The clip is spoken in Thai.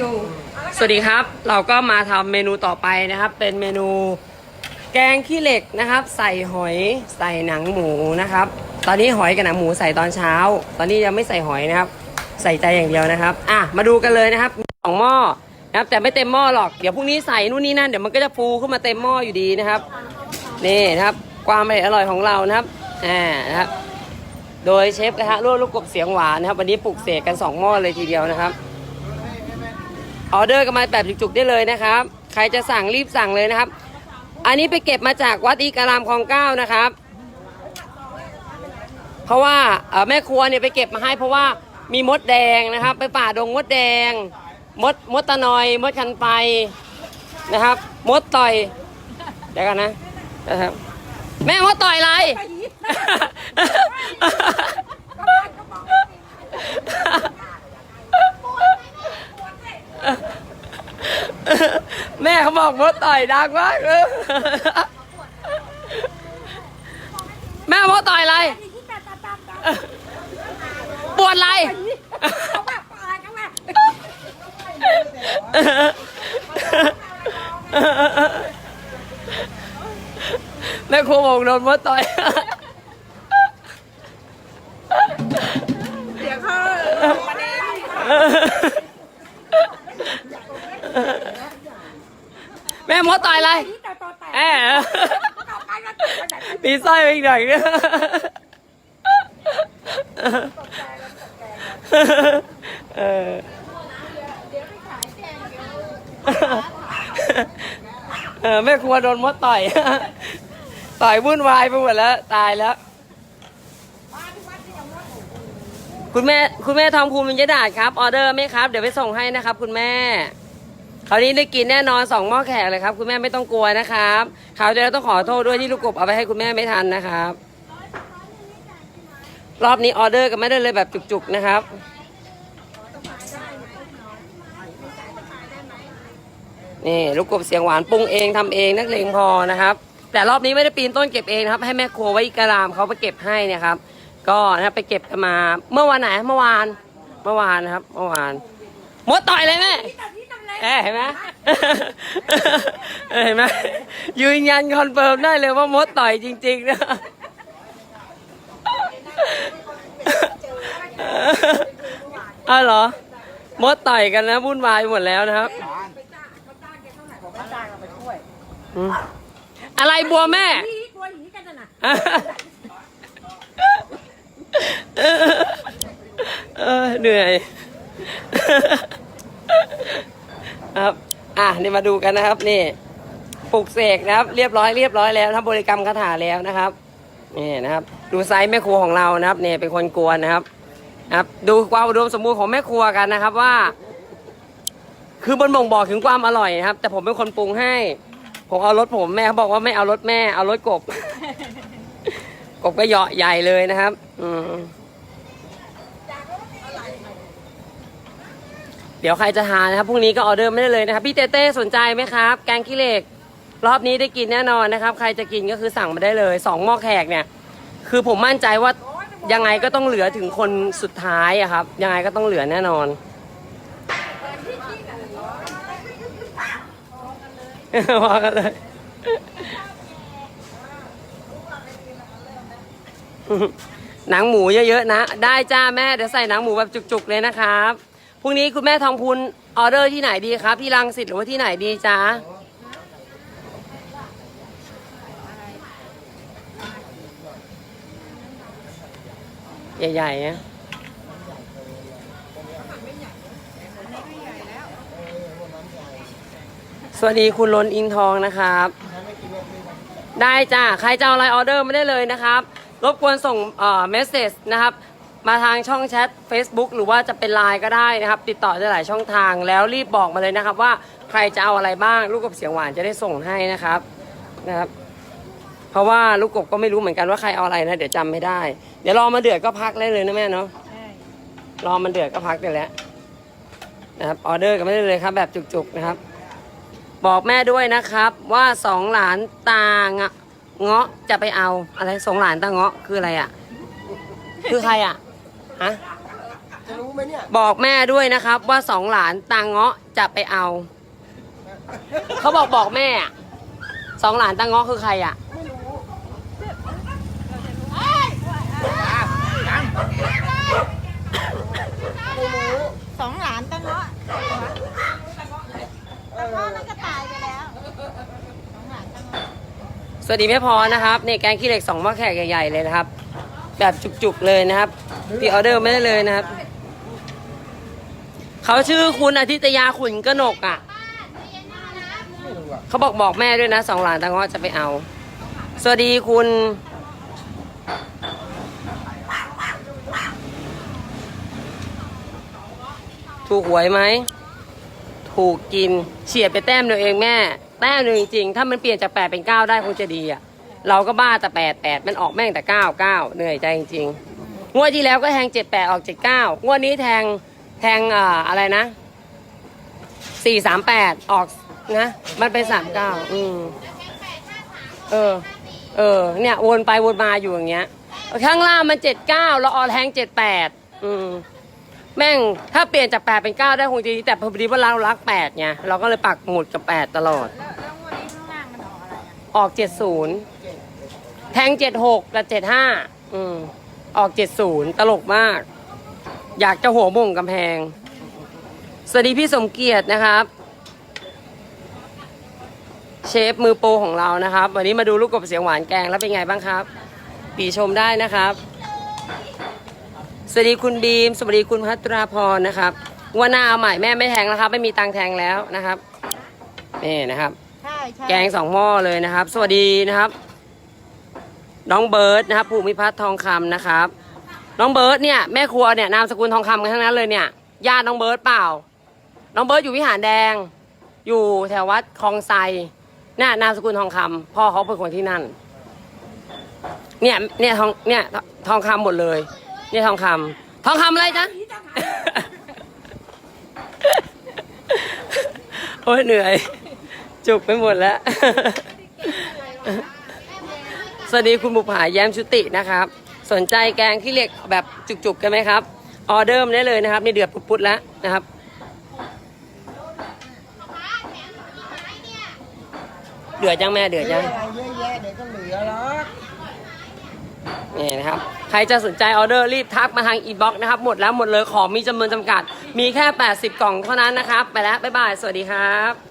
อยู่ สวัสดีครับเราก็มาทำเมนูต่อไปนะครับ เป็นเมนูแกงขี้เหล็กนะครับ ใส่หอยใส่หนังหมูนะครับ ตอนนี้หอยกับหนังหมูใส่ตอนเช้า ตอนนี้ยังไม่ใส่หอยนะครับ ใส่ใจอย่างเดียวนะครับ อะมาดูกันเลยนะครับมีสองหม้อนะครับ แต่ไม่เต็มหม้อหรอกเดี๋ยวพรุ่งนี้ใส่นู่นนี่นั่นเดี๋ยวมันก็จะฟูขึ้นมาเต็มหม้ออยู่ดีนะครับนี่นะครับ ความอร่อยของเรานะครับอ่านะครับโดยเชฟกระทะรั่วลูกกบเสียงหวานนะครับ วันนี้ปลุกเสกกันสองหม้อเลยทีเดียวนะครับ ออเดอร์กันมาแบบจุกๆได้เลยนะครับ ใครจะสั่งรีบสั่งเลยนะครับ อันนี้ไปเก็บมาจากวัดอีกรามคลองเก้านะครับ เพราะว่าแม่ครัวเนี่ยไปเก็บมาให้ เพราะว่ามีมดแดงนะครับ ไปป่าดงมดแดง มดมดตะนอย มดคันไปนะครับ มดต่อยเดี๋ยวกันนะนะครับ แม่มดต่อยอะไร แม่ เขาบอกมดต่อยดังมากเลยแม่มดต่อยอะไร ปวดอะไร แม่ครูบอกโดนมดต่อย เดี๋ยวเขาประเด็น แม่มด ต่อยอะไรที่ต่อต่อแต่แอบเข้าไปก็ตกไปไหนมีสร้อยไปอีกหน่อยเนี่ยเออเออแม่ครัวโดนมดต่อย ต่อยวุ่นวายไปหมดแล้ว ตายแล้ว คุณแม่ คุณแม่ทองภูมิมินยดาดครับ ออเดอร์ไหมครับ เดี๋ยวไปส่งให้นะครับ คุณแม่ คราวนี้ได้กินแน่นอนสองหม้อแขกเลยครับ คุณแม่ไม่ต้องกลัวนะครับคราวเดียวต้องขอโทษด้วยที่ลูกกบเอาไปให้คุณแม่ไม่ทันนะครับ รอบนี้ออเดอร์กันไม่ได้เลยแบบจุกๆนะครับนี่ลูกกบเสียงหวานปรุงเองทำเองนักเลงพอนะครับ แต่รอบนี้ไม่ได้ปีนต้นเก็บเองครับ ให้แม่ครัวไว้อีกรามเขาไปเก็บให้เนะครับ ก็นะไปเก็บมาเมื่อวันไหนเมื่อวาน เมื่อวานนะครับ เมื่อวานมดต่อยเลยแม่ เอ้เห็นไหมเห็นไหมยืนยันคอนเฟิร์มได้เลยว่ามดต่อยจริงๆนะอ้าวเหรอ มดต่อยกันนะวุ่นวายหมดแล้วนะครับ อะไรบัวแม่เหนื่อย ครับ อะนี่มาดูกันนะครับ นี่ปลุกเสกนะครับ เรียบร้อยเรียบร้อยแล้วทำบริกรรมคาถาแล้วนะครับนี่นะครับ ดูไซส์แม่ครัวของเรานะครับนี่เป็นคนกวนนะครับครับ ดูความอุดมสมบูรณ์ของแม่ครัวกันนะครับว่า คือบนบ่งบอกถึงความอร่อยนะครับ แต่ผมเป็นคนปรุงให้ ผมเอารถผมแม่เขาบอกว่าไม่เอารถแม่เอารถกบ กบก็เหยาะใหญ่เลยนะครับ อืม เดี๋ยวใครจะทานนะครับพรุ่งนี้ก็ออเดอร์ไม่ได้เลยนะครับ พี่เต้เต้สนใจไหมครับ แกงขี้เหล็ก รอบนี้ได้กินแน่นอนนะครับ ใครจะกินก็คือสั่งมาได้เลยสองหม้อแขกเนี่ย คือผมมั่นใจว่ายังไงก็ต้องเหลือถึงคนสุดท้ายอะครับ ยังไงก็ต้องเหลือแน่นอนพอกันเลยหนังหมูเยอะๆนะ ได้จ้าแม่เดี๋ยวใส่หนังหมูแบบจุกๆเลยนะครับ พรุ่งนี้คุณแม่ทองพูนออเดอร์ที่ไหนดีครับ ที่รังสิตหรือว่าที่ไหนดีจ้าใหญ่ๆนะสวัสดีคุณลนอิงทองนะครับ ได้จ้าใครจะเอาอะไรออเดอร์ไม่ได้เลยนะครับ รบกวนส่งเอ่อเมสเซจนะครับ มาทางช่องแชท Facebook หรือว่าจะเป็นไลน์ก็ได้นะครับ ติดต่อได้หลายช่องทางแล้วรีบบอกมาเลยนะครับ ว่าใครจะเอาอะไรบ้างลูกกบเสียงหวานจะได้ส่งให้นะครับนะครับ เพราะว่าลูกกบก็ไม่รู้เหมือนกันว่าใครเอาอะไรนะ เดี๋ยวจำไม่ได้ เดี๋ยวรอมาเดือดก็พักได้เลยนะแม่เนาะรอมันเดือดก็พักได้แล้วนะครับออเดอร์กันไม่ได้เลยครับ แบบจุกๆนะครับ บอกแม่ด้วยนะครับ ว่าสองหลานตางะเงาะจะไปเอาอะไรสองหลานตาเงาะคืออะไรอะ คือใครอะ ฮะจะรู้ไหมเนี่ยบอกแม่ด้วยนะครับ ว่าสองหลานตางเงาะจะไปเอา เขาบอกบอกแม่อะสองหลานตางเงาะคือใครอะไม่รู้ไม่รู้สองหลานตั้งเนาะเออพ่อนั่นก็ตายไปแล้วสองหลานตั้งเนาะสวัสดีแม่พรนะครับนี่แกงขี้เหล็กสองหม้อแขกใหญ่ๆเลยนะครับ แบบจุกๆเลยนะครับ พี่ออเดอร์ไม่ได้เลยนะครับ เขาชื่อคุณอาทิตยาขุนกนกอะไม่รู้อะเขาบอกบอกแม่ด้วยนะสองหลานตางอจะไปเอา สวัสดีคุณ ถูกหวยไหม ถูกกินเฉียดไปแต้มเดียวเองแม่ แต้มหนึ่งจริงๆ ถ้ามันเปลี่ยนจากแปดเป็นเก้าได้คงจะดีอะ เราก็บ้าแต่แปดแปดมันออกแม่งแต่เก้าเก้าเหนื่อยใจจริงๆ งวดที่แล้วก็แทงเจ็ดแปดออกเจ็ดเก้างวดนี้แทงแทงอ่าอะไรนะสี่สามแปดออกนะ มันเป็นสามเก้าอืมเออ เออ เนี่ย วนไปวนมาอยู่อย่างเงี้ย ข้างล่างมันเจ็ดเก้าเราออแทงเจ็ดแปดอืมแม่ง ถ้าเปลี่ยนจากแปดเป็นเก้าได้คงจะดีแต่พอดีว่าเรารักแปดไงเราก็เลยปักหมุดกับแปดตลอด แล้วแล้วงวดนี้ข้างล่างมันออกอะไรอะออกเจ็ดศูนย์แทงเจ็ดหกกับเจ็ดห้าอืม ออกเจ็ดศูนย์ตลกมาก อยากจะหัวบ่งกำแพง สวัสดีพี่สมเกียรตินะครับ เชฟมือโปรของเรานะครับ วันนี้มาดูลูกกบเสียงหวานแกงแล้วเป็นไงบ้างครับ ปีชมได้นะครับ สวัสดีคุณบีม สวัสดีคุณพัตราพรนะครับงวันหน้าเอาใหม่แม่ไม่แทงแล้วครับ ไม่มีตังค์แทงแล้วนะครับนี่นะครับ ใช่ใช่แกงสองหม้อเลยนะครับ สวัสดีนะครับ น้องเบิร์ดนะครับภูมิพัฒน์ทองคำนะครับ น้องเบิร์ดเนี่ยแม่ครัวเนี่ยนามสกุลทองคำกันทั้งนั้นเลยเนี่ยญาติน้องเบิร์ดเปล่า น้องเบิร์ดอยู่วิหารแดง อยู่แถววัดคลองไซเนี่ยนามสกุลทองคำพ่อเขาเป็นคนที่นั่น เนี่ยเนี่ยทองเนี่ยทองคำหมดเลย เนี่ยทองคำทองคำอะไรจ๊ะโอ้ยเหนื่อย จุกไปหมดแล้ว สวัสดีคุณบุภาแย้มชุตินะครับ สนใจแกงขี้เหล็กแบบจุกๆกันไหมครับ ออเดอร์มาได้เลยนะครับนี่เดือดปุดๆแล้วนะครับ เดือดยังแม่เดือดยังอะไรเยอะแยะเดี๋ยวก็เหลือหรอกนี่นะครับ ใครจะสนใจออเดอร์รีบทักมาทางอีบ็อกนะครับ หมดแล้วหมดเลยของมีจำนวนจำกัด มีแค่ 80 กล่องเท่านั้นนะครับ ไปแล้ว บ๊ายบาย สวัสดีครับ